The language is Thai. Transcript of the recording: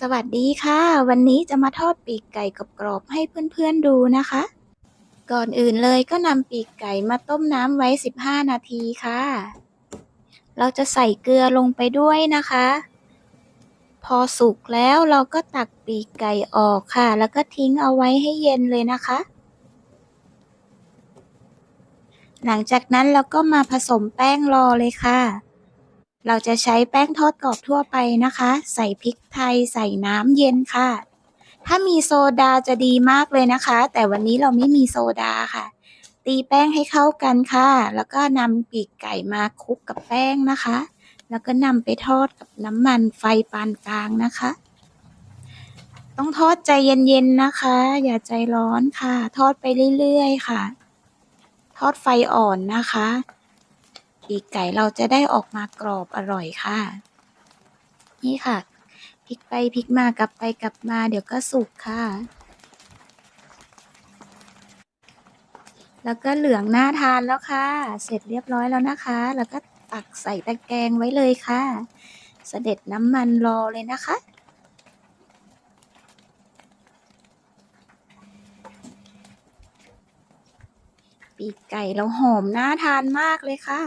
สวัสดีค่ะ วันนี้จะมาทอดปีกไก่กรอบๆให้เพื่อนๆดูนะคะ ก่อนอื่นเลยก็นำปีกไก่มาต้มน้ำไว้ 15 นาทีค่ะ เราจะใส่เกลือลงไปด้วยนะคะ พอสุกแล้วเราก็ตักปีกไก่ออกค่ะ แล้วก็ทิ้งเอาไว้ให้เย็นเลยนะคะ หลังจากนั้นเราก็มาผสมแป้งรอเลยค่ะ เราจะใช้แป้งทอดกรอบทั่วไปนะคะ ใส่พริกไทยใส่น้ำเย็นค่ะ ถ้ามีโซดาจะดีมากเลยนะคะ แต่วันนี้เราไม่มีโซดาค่ะ ตีแป้งให้เข้ากันค่ะ แล้วก็นำปีกไก่มาคลุกกับแป้งนะคะ แล้วก็นำไปทอดกับน้ำมันไฟปานกลางนะคะ ต้องทอดใจเย็นๆนะคะ อย่าใจร้อนค่ะ ทอดไปเรื่อยๆค่ะ ทอดไฟอ่อนนะคะ ปีกไก่เราจะได้ออกมากรอบอร่อยค่ะ นี่ค่ะพลิกไปพลิกมากลับไปกลับมาเดี๋ยวก็สุกค่ะ แล้วก็เหลืองน่าทานแล้วค่ะ เสร็จเรียบร้อยแล้วนะคะ แล้วก็ตักใส่ตะแกรงไว้เลยค่ะ เสด็จน้ำมันรอเลยนะคะปีกไก่เราหอมน่าทานมากเลยค่ะ